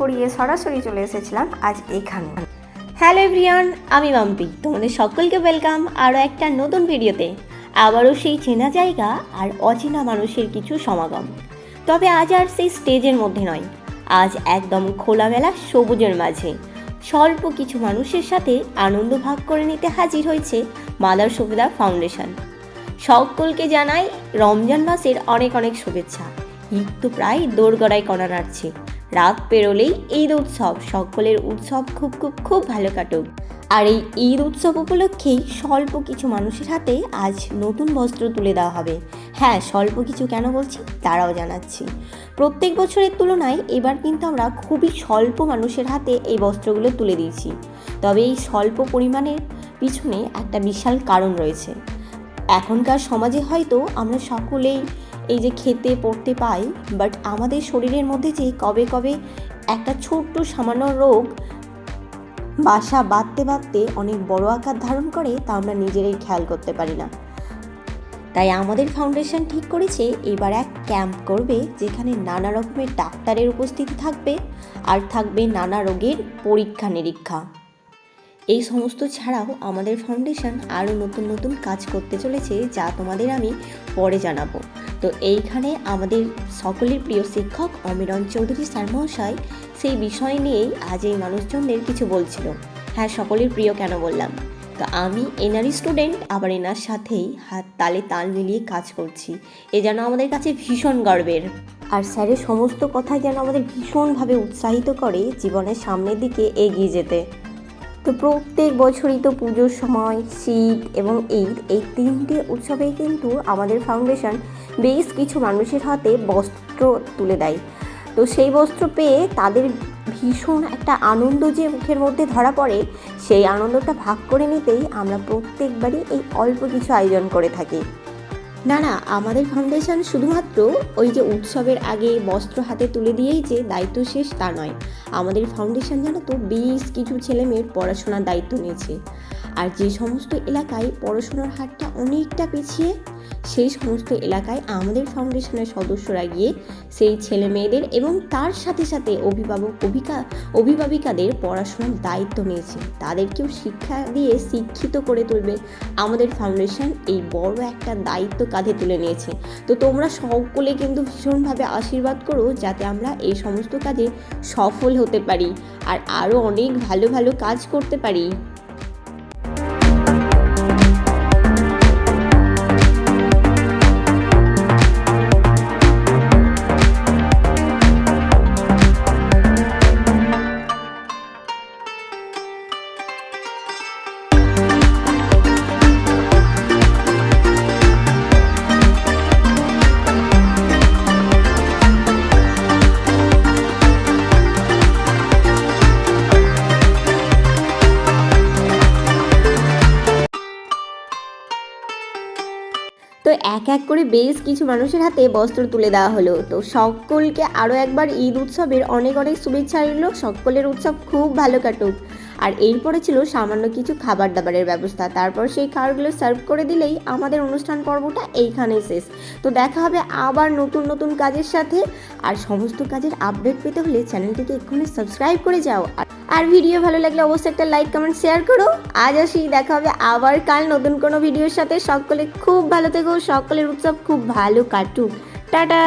পড়িয়ে সরাসরি চলে এসেছিলাম আজ এখানে। হ্যালো এভরিয়ান, আমি মাম্পি। তোমাদের সকলকে ওয়েলকাম আরও একটা নতুন ভিডিওতে। আবারও সেই চেনা জায়গা আর অচেনা মানুষের কিছু সমাগম। তবে আজ আর সেই স্টেজের মধ্যে নয়। আজ একদম খোলামেলা সবুজের মাঝে। স্বল্প কিছু মানুষের সাথে আনন্দ ভাগ করে নিতে হাজির হয়েছে মাদার সুবিধা ফাউন্ডেশন। সকলকে জানাই রমজান মাসের অনেক অনেক শুভেচ্ছা। ঈদ তো প্রায় দোরগড়ায় করা নাড়ছে। রাত পেরোলেই ঈদ উৎসব। সকলের উৎসব খুব খুব খুব ভালো কাটুক। আর এই ঈদ উৎসব উপলক্ষেই স্বল্প কিছু মানুষের হাতে আজ নতুন বস্ত্র তুলে দেওয়া হবে। হ্যাঁ স্বল্প কিছু কেন বলছি? তারাও জানাচ্ছি। প্রত্যেক বছরের তুলনায় এবার কিন্তু আমরা খুবই স্বল্প মানুষের হাতে এই বস্ত্রগুলো তুলে দিয়েছি। তবে এই স্বল্প পরিমাণের পিছনে একটা বিশাল কারণ রয়েছে। এখনকার সমাজে হয়তো আমরা সকলেই এই যে খেতে, পড়তে পাই বাট আমাদের শরীরের মধ্যে যে কবে কবে একটা ছোট্ট সামান্য রোগ বাসা বাঁধতে বাঁধতে অনেক বড় আকার ধারণ করে, তা আমরা নিজেরাই খেয়াল করতে পারি না। তাই আমাদের ফাউন্ডেশন ঠিক করেছে, এবার এক ক্যাম্প করবে, যেখানে নানা রকমের ডাক্তারের উপস্থিতি থাকবে, আর থাকবে নানা রোগের পরীক্ষা নিরীক্ষা। এই সমস্ত ছাড়াও আমাদের ফাউন্ডেশন আরও নতুন নতুন কাজ করতে চলেছে, যা তোমাদের আমি পরে জানাব। তো এইখানে আমাদের সকলের প্রিয় শিক্ষক অমিরন চৌধুরী স্যার মহাশয় সেই বিষয় নিয়েই আজ এই মানুষজনদের কিছু বলছিল। হ্যাঁ সকলের প্রিয় কেন বললাম? তো আমি এনারই স্টুডেন্ট, আবার এনার সাথেই হাত তালে তাল মিলিয়ে কাজ করছি। এ যেন আমাদের কাছে ভীষণ গর্বের। আর স্যারের সমস্ত কথাই যেন আমাদের ভীষণভাবে উৎসাহিত করে জীবনের সামনের দিকে এগিয়ে যেতে। তো প্রত্যেক বছরই তো পুজোর সময়, শীত এবং ঈদ, এই তিনটে উৎসবেই কিন্তু আমাদের ফাউন্ডেশন বেশ কিছু মানুষের হাতে বস্ত্র তুলে দেয়। তো সেই বস্ত্র পেয়ে তাদের ভীষণ একটা আনন্দ যে মুখের মধ্যে ধরা পড়ে, সেই আনন্দটা ভাগ করে নিতেই আমরা প্রত্যেকবারই এই অল্প কিছু আয়োজন করে থাকি। না না, আমাদের ফাউন্ডেশন শুধুমাত্র ওই যে উৎসবের আগে বস্ত্র হাতে তুলে দিয়েই যে দায়িত্ব শেষ তা নয়। আমাদের ফাউন্ডেশন জানো তো, বেশ কিছু ছেলে মেয়ের পড়াশোনার দায়িত্ব নিয়েছে। আর যে সমস্ত এলাকায় পড়াশোনার হারটা অনেকটা পিছিয়ে, সেই সমস্ত এলাকায় আমাদের ফাউন্ডেশনের সদস্যরা গিয়ে সেই ছেলে মেয়েদের এবং তার সাথে সাথে অভিভাবক, অভিকা, অভিভাবিকাদের পড়াশোনার দায়িত্ব নিয়েছে। তাদেরকেও শিক্ষা দিয়ে শিক্ষিত করে তুলবে আমাদের ফাউন্ডেশন এই বড় একটা দায়িত্ব কাঁধে তুলে নিয়েছে। তো তোমরা সকলে কিন্তু ভীষণভাবে আশীর্বাদ করো যাতে আমরা এই সমস্ত কাজে সফল হতে পারি আর আরও অনেক ভালো ভালো কাজ করতে পারি। এক এক করে বেশ কিছু মানুষের হাতে বস্ত্র তুলে দেওয়া হলো। তো সকলকে আরও একবার ঈদ উৎসবের অনেক অনেক শুভেচ্ছা রইল। সকলের উৎসব খুব ভালো কাটুক। আর এরপরে ছিল সামান্য কিছু খাবার দাবারের ব্যবস্থা। তারপর সেই খাবারগুলো সার্ভ করে দিলেই আমাদের অনুষ্ঠান পর্বটা এইখানে শেষ। তো দেখা হবে আবার নতুন নতুন কাজের সাথে। আর সমস্ত কাজের আপডেট পেতে হলে চ্যানেলটিকে এক্ষুনি সাবস্ক্রাইব করে যাও। আর- আর ভিডিও ভালো লাগলে অবশ্যই একটা লাইক, কমেন্ট শেয়ার করো। আজ আসি, দেখা হবে আবার কাল নতুন কোনো ভিডিওর সাথে। সকলে খুব ভালো থেকো, সকলের উৎসব খুব ভালো কাটুক। টাটা!